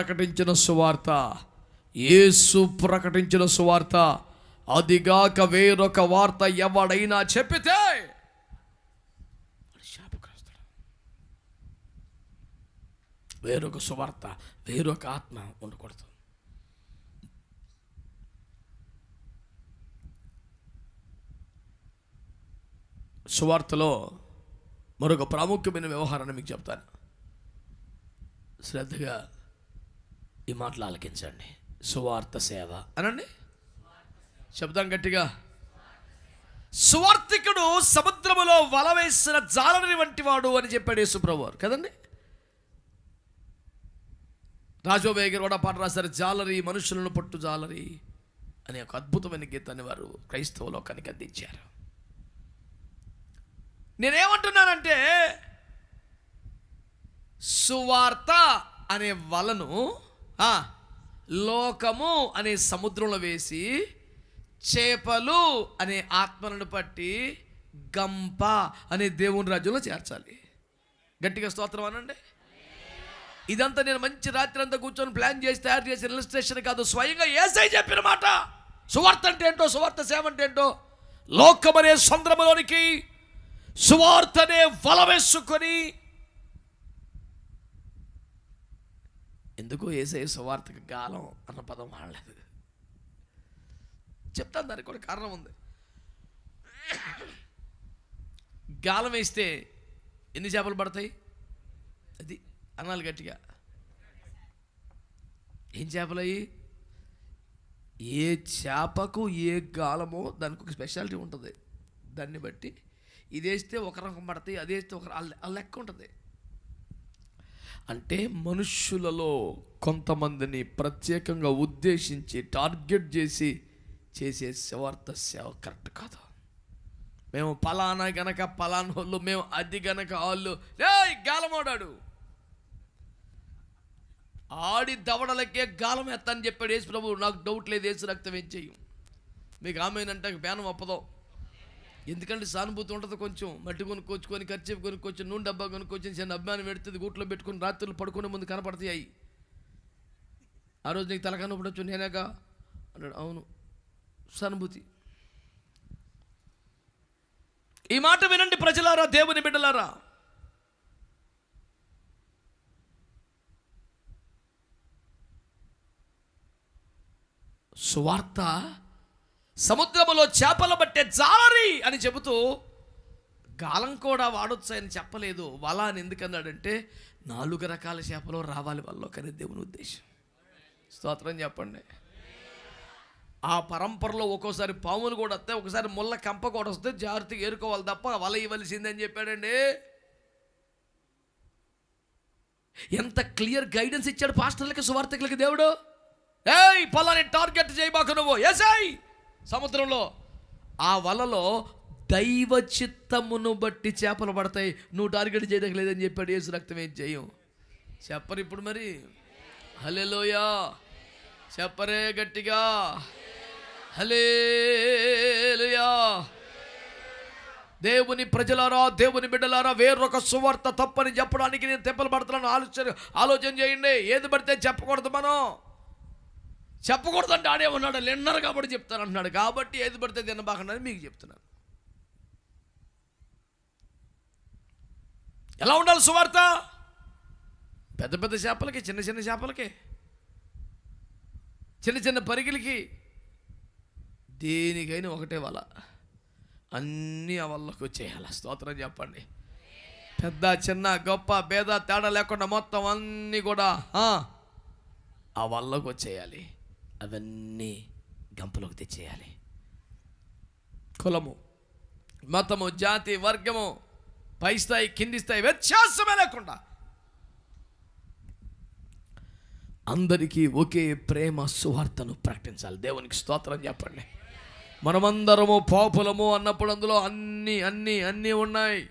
ప్రకటించిన సువార్త. యేసు ప్రకటించిన సువార్త. అదిగాక వేరొక వార్త ఎవడైనా చెప్పితే శాపగ్రస్తుడు. వేరొక సువార్త వేరొక ఆత్మ ఉండకూడదు సువార్తలో మరొక ప్రాముఖ్యమైన వ్యవహారాన్ని మీకు చెప్తాను. శ్రద్ధగా ఈ మాటలు ఆలకించండి. సువార్త సేవ. అనండి? శబ్దం గట్టిగా. సువార్థికుడు సముద్రములో వల వేసిన జాలని వంటి వాడు అని చెప్పాడు యేసుప్రభు వారు కదండి? రాజోబయ్య గారు కూడా పాట రాశారు జాలరి మనుషులను పట్టు జాలరి అనే ఒక అద్భుతమైన గీతాన్ని వారు క్రైస్తవ లోకానికి అందించారు. నేనేమంటున్నానంటే సువార్త అనే వలను లోకము అనే సముద్రంలో వేసి చేపలు అనే ఆత్మలను పట్టి గంప అనే దేవుని రాజ్యంలో చేర్చాలి. గట్టిగా స్తోత్రం అనండి. ఇదంతా నేను మంచి రాత్రి అంతా కూర్చొని ప్లాన్ చేసి తయారు చేసిన ఇన్స్ట్రక్షన్ కాదు. స్వయంగా ఏసై చెప్పిన మాట. సువార్త అంటే ఏంటో సువార్త సేవ అంటే ఏంటో లోకమనే సంద్రములోనికి సువార్తనే వల వేసుకొని ఎందుకో ఏసే సువార్తకు గాలం అన్న పదం వాడలేదు. చెప్తాను దానికి కూడా కారణం ఉంది. గాలం వేస్తే ఎన్ని చేపలు పడతాయి? అది అన్నాలు గట్టిగా. ఏం చేపలయ్యి ఏ చేపకు ఏ గాలమో దానికి ఒక స్పెషాలిటీ ఉంటుంది. దాన్ని బట్టి ఇది వేస్తే ఒక రకం పడతాయి అది వేస్తే ఒక లెక్క ఉంటుంది. అంటే మనుష్యులలో కొంతమందిని ప్రత్యేకంగా ఉద్దేశించి టార్గెట్ చేసి చేసే శవార్త సేవ కరెక్ట్ కాదు? మేము పలానా గనక పలానా వాళ్ళు మేము అది గనక వాళ్ళు. రేయ్ గాలమోడాడు ఆడి దవడలకే గాలం ఎత్తని చెప్పాడు యేసు ప్రభు నాకు డౌట్ లేదు యేసు రక్తం ఏం చెయ్యం మీకు ఆమెనంటే బ్యానం అప్పదో. ఎందుకంటే సానుభూతి ఉంటుంది కొంచెం. మట్టి కొనుక్కొచ్చుకొని ఖర్చు కొనుక్కొచ్చి నూనె డబ్బా కొనుక్కొచ్చి చిన్న అభిమానం పెడుతుంది గూట్లో పెట్టుకుని రాత్రులు పడుకునే ముందు కనపడతాయి. ఆ రోజు నీకు తలకాన నేనేగా? అన్నాడు అవును సానుభూతి. ఈ మాట వినండి ప్రజలారా దేవుని బిడ్డలారా. సువార్త సముద్రములో చేపలు పట్టే జాలరి అని చెబుతూ గాలం కూడా వాడొచ్చు అని చెప్పలేదు. వల అని ఎందుకన్నాడంటే నాలుగు రకాల చేపలు రావాలి వాళ్ళకనే దేవుని ఉద్దేశం. స్తోత్రం చెప్పండి. ఆ పరంపరలో ఒక్కోసారి పాములు కూడా వస్తాయి ఒకసారి ముళ్ళ కంప కూడా వస్తే జాగ్రత్తగా ఏరుకోవాలి తప్ప వల ఇవ్వలసిందని చెప్పాడండి. ఎంత క్లియర్ గైడెన్స్ ఇచ్చాడు పాస్టర్లకి సువార్థకులకి దేవుడు? ఏయ్ పొలాన్ని టార్గెట్ చేయబాకు నువ్వు. ఎస్ఐ సముద్రంలో ఆ వలలో దైవ చిత్తమును బట్టి చేపలు పడతాయి. నువ్వు టార్గెట్ చేయదగలేదని లేదని చెప్పాడు యేసు రక్తం ఏం చేయం? చెప్పరు ఇప్పుడు మరి. హలేలోయా చెప్పరే గట్టిగా. హలేలుయా దేవుని ప్రజలారా దేవుని బిడ్డలారా వేరొక సువార్త తప్పని చెప్పడానికి నేను తెప్పలు పడుతున్నాను ఆలోచన ఆలోచన చేయండి. ఏది పడితే చెప్పకూడదు మనం. చెప్పకూడదు అంటే ఆడేమన్నాడు విన్నారు కాబట్టి చెప్తాను అంటున్నాడు. కాబట్టి ఏది పడితే తినబాకండి మీకు చెప్తున్నాను. ఎలా ఉండాలి సువార్త? పెద్ద పెద్ద చేపలకి చిన్న చిన్న చేపలకి చిన్న చిన్న పరిగిలికి. దేనికైనా ఒకటే వల. అన్నీ ఆ వల్లకు వచ్చేయాలి. స్తోత్రం చెప్పండి. పెద్ద చిన్న గొప్ప భేద తేడా లేకుండా మొత్తం అన్నీ కూడా ఆ, ఆ వల్లకు వచ్చేయాలి. అవన్నీ గంపలోకి తెచ్చేయాలి. కులము మతము జాతి వర్గము పై స్థాయి కింది స్థాయి వ్యత్యాసమే లేకుండా అందరికీ ఒకే ప్రేమ సువార్తను ప్రకటించాలి. దేవునికి స్తోత్రం చెప్పండి. మనమందరము పాపులము అన్నప్పుడు అందులో అన్ని అన్ని అన్నీ ఉన్నాయి.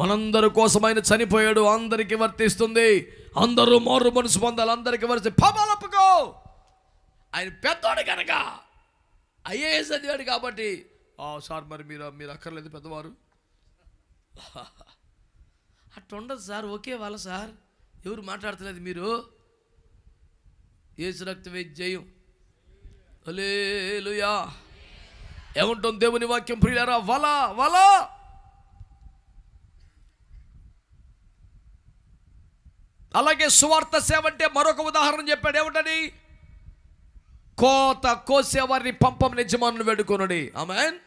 మనందరి కోసమైన చనిపోయాడు అందరికీ వర్తిస్తుంది. అందరూ మారు మనసు పొందాలి అందరికీ వర్తి పాపాలప్పుకో ఆయన పెద్దోడు కనుక. ఐఏఎస్ చదివాడు కాబట్టి "ఆ, సార్ మరి మీరు మీరు అక్కర్లేదు పెద్దవారు. అట్లా ఉండదు సార్ ఓకే వాళ్ళ సార్. ఎవరు మాట్లాడతలేదు మీరు? ఏసు రక్త జయం. అలేలుయా ఏమంటుంది దేవుని వాక్యం ప్రియారా వల వల. అలాగే సువార్త సేవ అంటే మరొక ఉదాహరణ చెప్పాడు. ఏమిటని కోత కోసేవారిని పంపం నిజమాను వేడుకొనుడి. ఆమెన్.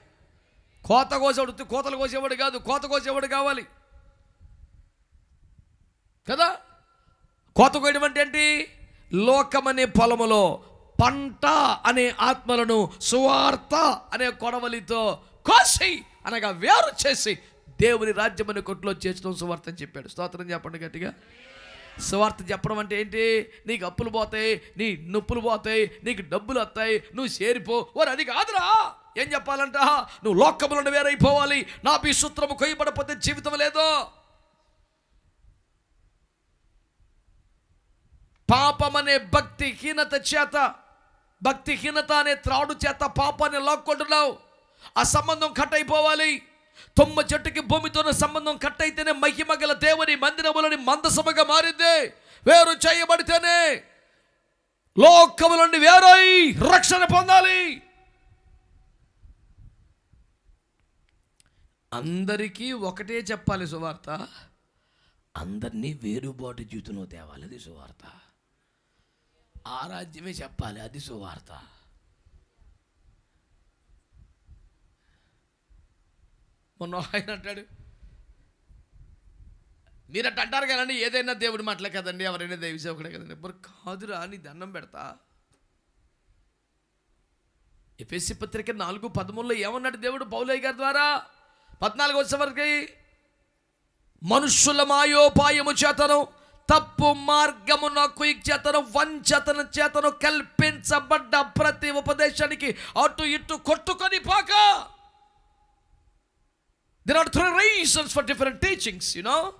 కోత కోసేవాడు కోతలు కోసేవాడు కాదు కోత కోసేవాడు కావాలి. కదా? కోత కోయడం అంటే ఏంటి? లోకమనే పొలములో పంట అనే ఆత్మలను సువార్త అనే కొడవలితో కోసి అనగా వేరు చేసి దేవుని రాజ్యమని కొట్లో చేర్చడం సువార్త అని చెప్పాడు. స్తోత్రం చెప్పండి గట్టిగా. స్వార్థ చెప్పడం అంటే ఏంటి? నీకు అప్పులు పోతాయి నీ నొప్పులు పోతాయి నీకు డబ్బులు వస్తాయి నువ్వు చేరిపో. వారు అది కాదురా. ఏం చెప్పాలంట? నువ్వు లోకములను వేరైపోవాలి. నా ఈ సూత్రము కొయ్యబడపోతే జీవితం లేదు. పాపం అనే భక్తిహీనత చేత భక్తిహీనత అనే త్రాడు చేత పాపాన్ని లాక్కుంటున్నావు. ఆ సంబంధం కట్ అయిపోవాలి. తుమ్మ చెట్టుకి భూమితోన సంబంధం కట్ అయితేనే మహిమ గల దేవుని మందిరములని మందసముగా మారింది. వేరు చేయబడితేనే లోకములండి వేరై రక్షణ పొందాలి. అందరికీ ఒకటే చెప్పాలి సువార్త. అందరినీ వేరుబాటు జీవితంలో తేవాలి అది సువార్త. ఆరాధ్యమే చెప్పాలి అది సువార్త. మొన్న ఆయన అంటాడు మీరట్ట అంటారు కదండి ఏదైనా దేవుడి మాటలే కదండి ఎవరైనా దైవ సేవకుడే కదండి. మరి కాదురా నీ దండం పెడతా. ఎఫ్ఎస్సి పత్రిక నాలుగు పదమూడులో ఏమన్నాడు దేవుడు పౌలయ్య గారి ద్వారా? పద్నాలుగు వచ్చే వరకు మనుషుల మాయోపాయము చేతను తప్పు మార్గమునకు చేతను వంచతన చేతను కల్పించబడ్డ ప్రతి ఉపదేశానికి అటు ఇటు కొట్టుకొని పోక. There are three reasons for different teachings you know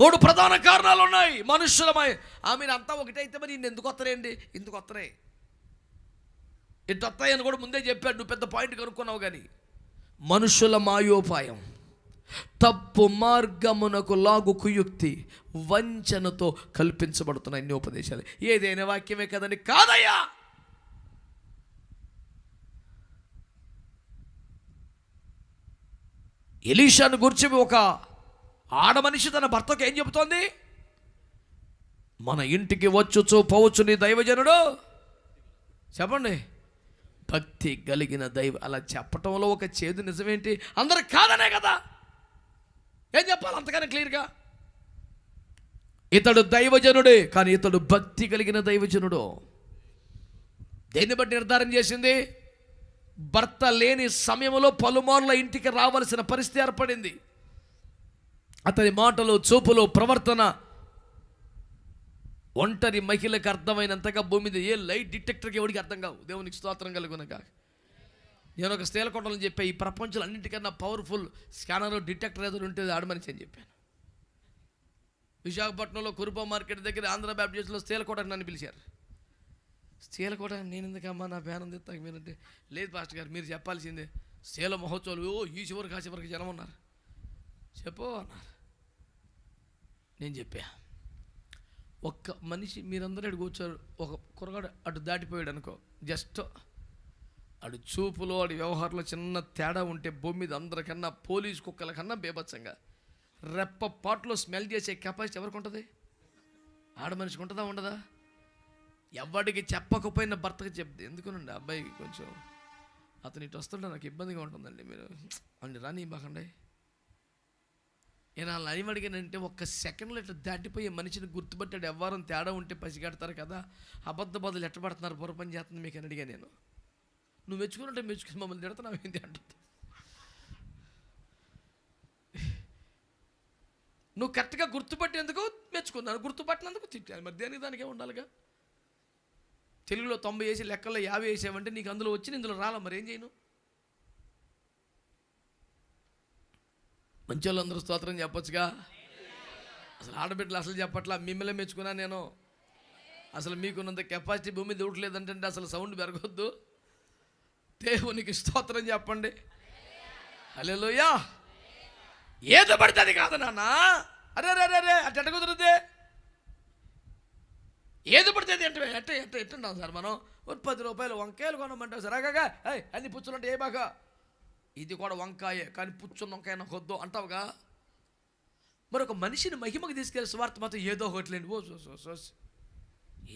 మూడు ప్రధాన కారణాలు ఉన్నాయి. మనుషులమై. ఆ మీరు అంతా ఒకటైతే మరి నేను ఎందుకు వస్తారండి ఎందుకు వస్తారే ఇటు వస్తాయని కూడా ముందే చెప్పాడు. నువ్వు పెద్ద పాయింట్ కనుక్కున్నావు కానీ. మనుషుల మాయోపాయం తప్పు మార్గమునకు లాగు కుయుక్తి వంచనతో కల్పించబడుతున్న ఇన్ని ఉపదేశాలు. ఏదైనా వాక్యమే కదండి. కాదయ్యా! ఎలీషాను గురించి ఒక ఆడ మనిషి తన భర్తకు ఏం చెబుతోంది? మన ఇంటికి వచ్చుచు పోవచ్చు నీ దైవజనుడు. చెప్పండి. భక్తి కలిగిన దైవ అలా చెప్పటంలో ఒక చేదు నిజమేంటి? అందరు కాదనే కదా. ఏం చెప్పాలి అంతకనే క్లియర్గా? ఇతడు దైవజనుడే కానీ ఇతడు భక్తి కలిగిన దైవజనుడు. దేన్ని బట్టి నిర్ధారణ చేసింది? భర్త లేని సమయంలో పలుమార్ల ఇంటికి రావాల్సిన పరిస్థితి ఏర్పడింది. అతని మాటలు చూపులు ప్రవర్తన ఒంటరి మహిళకు అర్థమైనంతగా భూమి మీద ఏ లైట్ డిటెక్టర్కి ఎవరికి అర్థం కావు. దేవునికి స్తోత్రం కలుగునక నేను ఒక స్టేలకొండలని చెప్పా ఈ ప్రపంచంలో అన్నింటికన్నా పవర్ఫుల్ స్కానర్ డిటెక్టర్ ఏదో ఉంటుంది ఆడమనిషి అని చెప్పాను. విశాఖపట్నంలో కురుప మార్కెట్ దగ్గర ఆంధ్ర బ్యాప్టిస్ట్లో స్టేలకోటకు నన్ను పిలిచారు. స్త్రీల కూడా నేను ఎందుకమ్మా నా బ్యానం ఉంది? తగ్గ మీరంటే లేదు పాస్టర్ గారు మీరు చెప్పాల్సిందే. స్త్రీల మహోత్సవాలు ఓ ఈ చివరికి ఆ చివరికి జనం ఉన్నారు. చెప్పు అన్నారు. నేను చెప్పా. ఒక్క మనిషి మీరందరూ అడుగు వచ్చారు ఒక కురగాడు అటు దాటిపోయాడు అనుకో జస్ట్ అటు చూపులో అటు వ్యవహారంలో చిన్న తేడా ఉంటే భూమి మీద అందరికన్నా పోలీస్ కుక్కల కన్నా బేభత్సంగా. రెప్ప పాట్లో స్మెల్ చేసే కెపాసిటీ ఎవరికి ఉంటుంది? ఆడ మనిషికి ఉంటుందా ఉండదా? ఎవరికి చెప్పకపోయినా భర్తకి చెప్తే ఎందుకునండి? అబ్బాయికి కొంచెం అతను ఇటు వస్తుంటే నాకు ఇబ్బందిగా ఉంటుందండి మీరు. అండి రాని బాకండి. నేను అలా అని అడిగానంటే ఒక్క సెకండ్లో ఇట్లా దాటిపోయే మనిషిని గుర్తుపట్టాడు. ఎవ్వరం తేడా ఉంటే పసిగడతారు కదా. అబద్ధ బదులు ఎట్ట పడుతున్నారు? పొరపని చేస్తుంది మీకు అని అడిగా నేను. నువ్వు మెచ్చుకున్నట్టే మెచ్చుకుని మమ్మల్ని తిడుతున్నావు ఏంటి అంటుంది. నువ్వు కరెక్ట్గా గుర్తుపట్టేందుకు మెచ్చుకున్నాను. గుర్తుపట్టినందుకు తిట్టాను. మరి దేనికి దానికే ఉండాలిగా? తెలుగులో తొంభై వేసి లెక్కల్లో యాభై వేసావంటే నీకు అందులో వచ్చి ఇందులో రాలా మరి? ఏం చేయను? మంచి వాళ్ళందరూ స్తోత్రం చెప్పొచ్చుగా? అసలు ఆడబిడ్డలు అసలు చెప్పట్లా? మిమ్మల్ని మెచ్చుకున్నా నేను. అసలు మీకున్నంత కెపాసిటీ భూమి దూడలేదంటే అసలు సౌండ్ పెరగొద్దు. దేవునికి స్తోత్రం చెప్పండి. హలోయా ఏదో పడితే అది కాదు నాన్న. అరే అరే అరే అట్ట అటు ఏది పడితే తింటే ఎట్ట ఎట్ట ఎట్టుంటాం సార్ మనం? ఓ పది రూపాయలు వంకాయలు కొనమంటాం సార్. అగగా ఏయ్, అన్ని పుచ్చులుంటే ఏ బాగా? ఇది కూడా వంకాయే కానీ పుచ్చున్న వంకాయ నాకు వద్దు అంటావుగా? మరి ఒక మనిషిని మహిమకు తీసుకెళ్ళి స్వార్థ మాత్రం ఏదో ఒకటిలేండి ఓ సో సో సో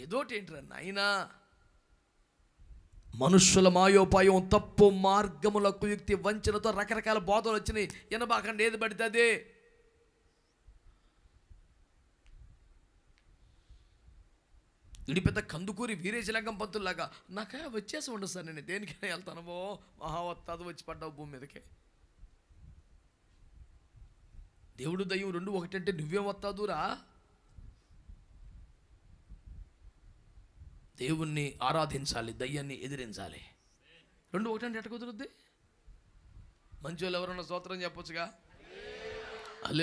ఏదోటి ఏంటిరా నాయనా? మనుష్యుల మాయోపాయం తప్పు మార్గములకు యుక్తి వంచనతో రకరకాల బోధలు వచ్చినాయి. ఎనబాకండి ఏది పడితే అదే. ఇడి పెద్ద కందుకూరి వీరేశలింగం పంతుల్లాగా నాకే వచ్చేసి ఉండదు సార్ నేను దేనికైనా వెళ్తాను ఓ మహా వచ్చి పడ్డావు భూమి మీదకే. దేవుడు దయ్యం రెండు ఒకటంటే నువ్వేం వస్తాదురా దేవుణ్ణి ఆరాధించాలి దయ్యాన్ని ఎదిరించాలి. రెండు ఒకటంటే ఎట్ట కుదురుద్ది? మంచి వాళ్ళు ఎవరన్నా స్తోత్రం చెప్పొచ్చుగా?